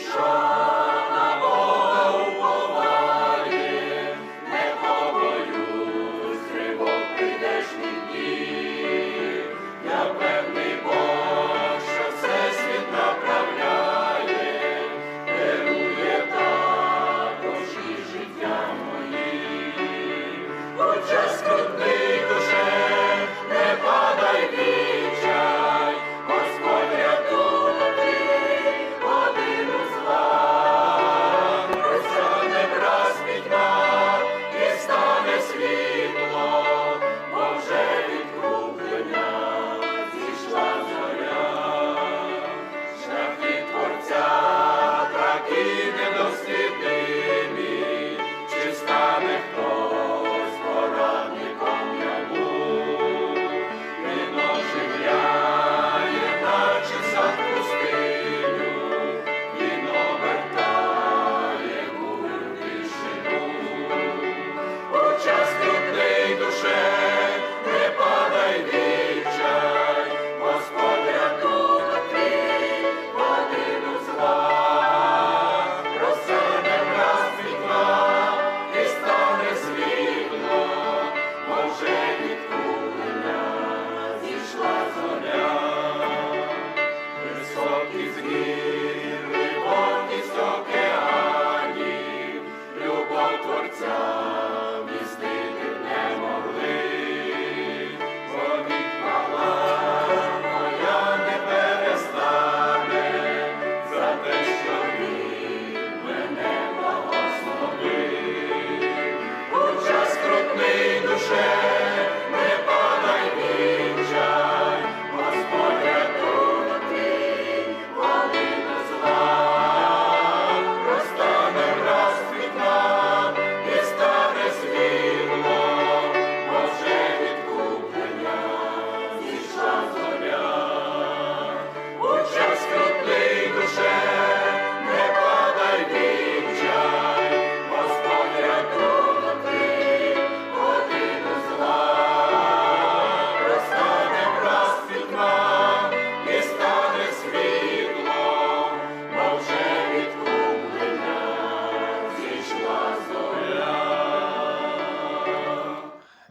show. Samech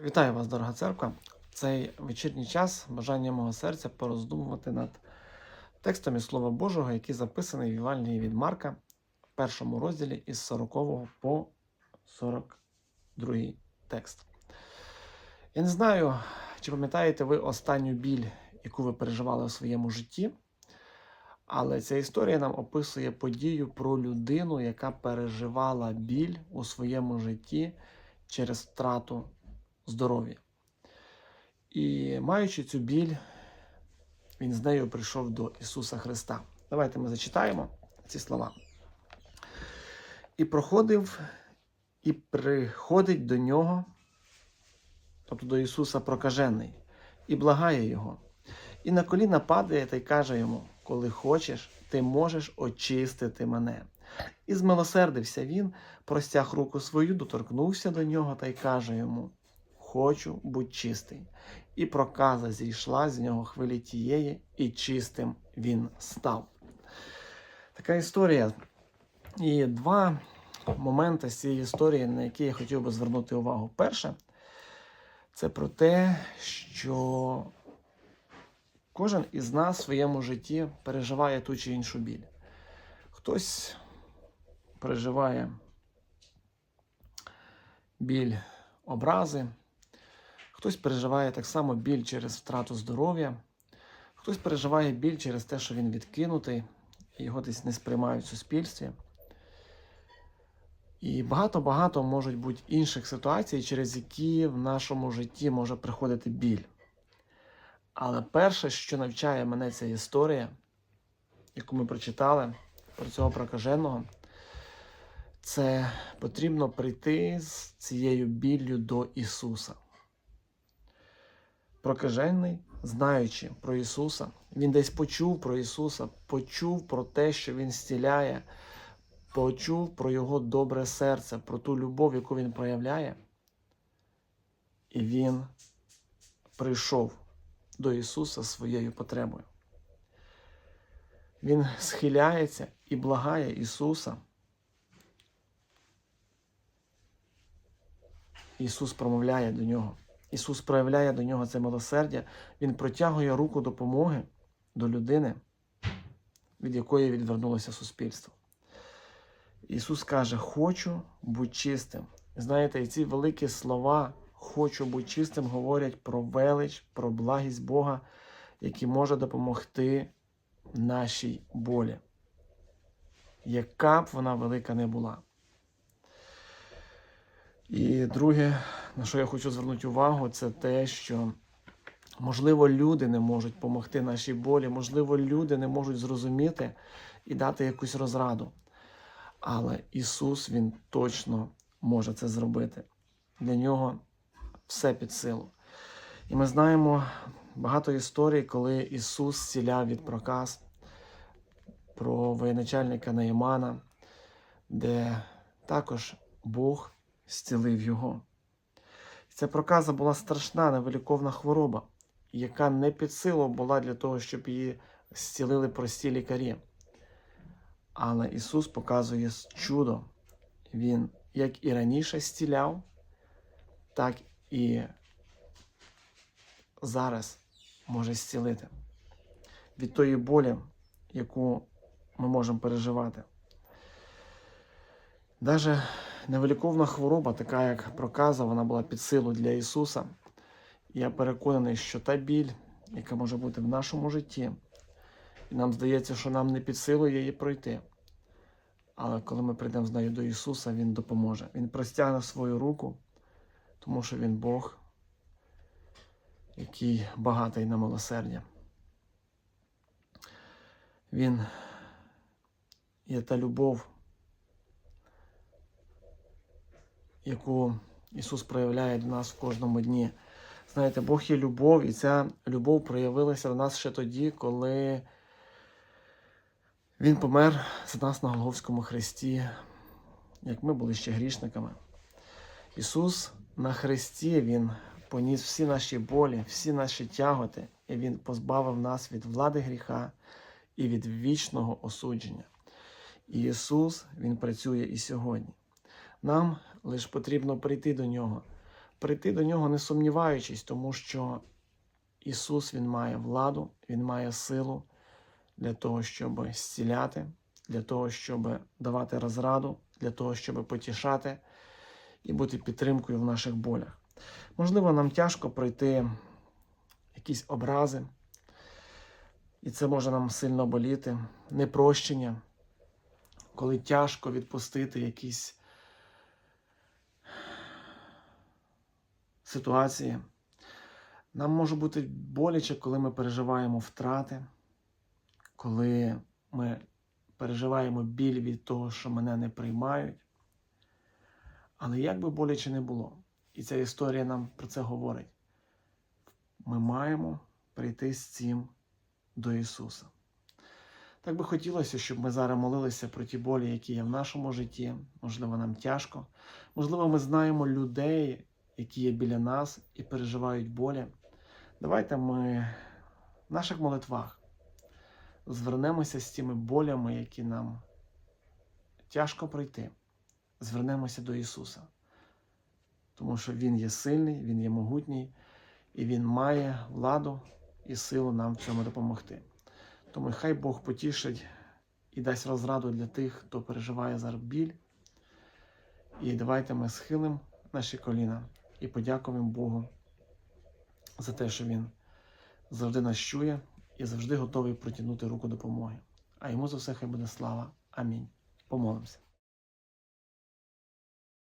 Вітаю вас, дорога церква. Цей вечірній час бажання мого серця пороздумувати над текстом із Слова Божого, який записаний в Євангелії від Марка в першому розділі із 40 по 42 текст. Я не знаю, чи пам'ятаєте ви останню біль, яку ви переживали у своєму житті, але ця історія нам описує подію про людину, яка переживала біль у своєму житті через втрату здоров'я. І маючи цю біль, він з нею прийшов до Ісуса Христа. Давайте ми зачитаємо ці слова. І проходив, і приходить до нього, тобто до Ісуса прокажений, і благає Його. І на коліна падає та й каже йому: Коли хочеш, ти можеш очистити мене. І змилосердився він, простяг руку свою, доторкнувся до нього та й каже йому: Хочу будь чистий. І проказа зійшла з нього хвилі тієї, і чистим він став. Така історія. І два моменти з цієї історії, на які я хотів би звернути увагу. Перше, це про те, що кожен із нас в своєму житті переживає ту чи іншу біль. Хтось переживає біль образи, хтось переживає так само біль через втрату здоров'я, хтось переживає біль через те, що він відкинутий, його десь не сприймають в суспільстві. І багато-багато можуть бути інших ситуацій, через які в нашому житті може приходити біль. Але перше, що навчає мене ця історія, яку ми прочитали про цього прокаженого, це потрібно прийти з цією біллю до Ісуса. Прокажений, знаючи про Ісуса, він десь почув про Ісуса, почув про те, що Він зціляє, почув про Його добре серце, про ту любов, яку Він проявляє. І Він прийшов до Ісуса своєю потребою. Він схиляється і благає Ісуса. Ісус промовляє до нього. Ісус проявляє до нього це милосердя. Він протягує руку допомоги до людини, від якої відвернулося суспільство. Ісус каже: Хочу бути чистим. Знаєте, і ці великі слова хочу бути чистим говорять про велич, про благість Бога, який може допомогти нашій болі, яка б вона велика не була. І друге, на що я хочу звернути увагу, це те, що можливо люди не можуть допомогти нашій болі, можливо, люди не можуть зрозуміти і дати якусь розраду. Але Ісус Він точно може це зробити. Для нього все під силу. І ми знаємо багато історій, коли Ісус зціляв від проказ про воєначальника Наїмана, де також Бог зцілив його. Ця проказа була страшна невиліковна хвороба, яка не під силу була для того, щоб її зцілили прості лікарі. Але Ісус показує чудо. Він як і раніше зціляв, так і зараз може зцілити від тої болі, яку ми можемо переживати. Даже невиліковна хвороба, така як проказа, вона була під силу для Ісуса. Я переконаний, що та біль, яка може бути в нашому житті, і нам здається, що нам не під силу її пройти. Але коли ми прийдемо з нею до Ісуса, Він допоможе. Він простягне свою руку, тому що Він Бог, який багатий на милосердя. Він є та любов, яку Ісус проявляє до нас в кожному дні. Знаєте, Бог є любов, і ця любов проявилася до нас ще тоді, коли Він помер за нас на Голговському хресті, як ми були ще грішниками. Ісус на хресті Він поніс всі наші болі, всі наші тяготи, і Він позбавив нас від влади гріха і від вічного осудження. І Ісус Він працює і сьогодні. Нам лише потрібно прийти до Нього, прийти до Нього, не сумніваючись, тому що Ісус Він має владу, Він має силу для того, щоб зціляти, для того, щоб давати розраду, для того, щоб потішати і бути підтримкою в наших болях. Можливо, нам тяжко пройти якісь образи, і це може нам сильно боліти, непрощення, коли тяжко відпустити якісь ситуації. Нам може бути боляче, коли ми переживаємо втрати, коли ми переживаємо біль від того, що мене не приймають. Але як би боляче не було, і ця історія нам про це говорить, ми маємо прийти з цим до Ісуса. Так би хотілося, щоб ми зараз молилися про ті болі, які є в нашому житті. Можливо, нам тяжко. Можливо, ми знаємо людей, які є біля нас і переживають болі. Давайте ми в наших молитвах звернемося з тими болями, які нам тяжко пройти. Звернемося до Ісуса. Тому що Він є сильний, Він є могутній, і Він має владу і силу нам в цьому допомогти. Тому хай Бог потішить і дасть розраду для тих, хто переживає зараз біль. І давайте ми схилимо наші коліна і подякуємо Богу за те, що Він завжди нас чує і завжди готовий протягнути руку допомоги. А йому за все хай буде слава. Амінь. Помолимося.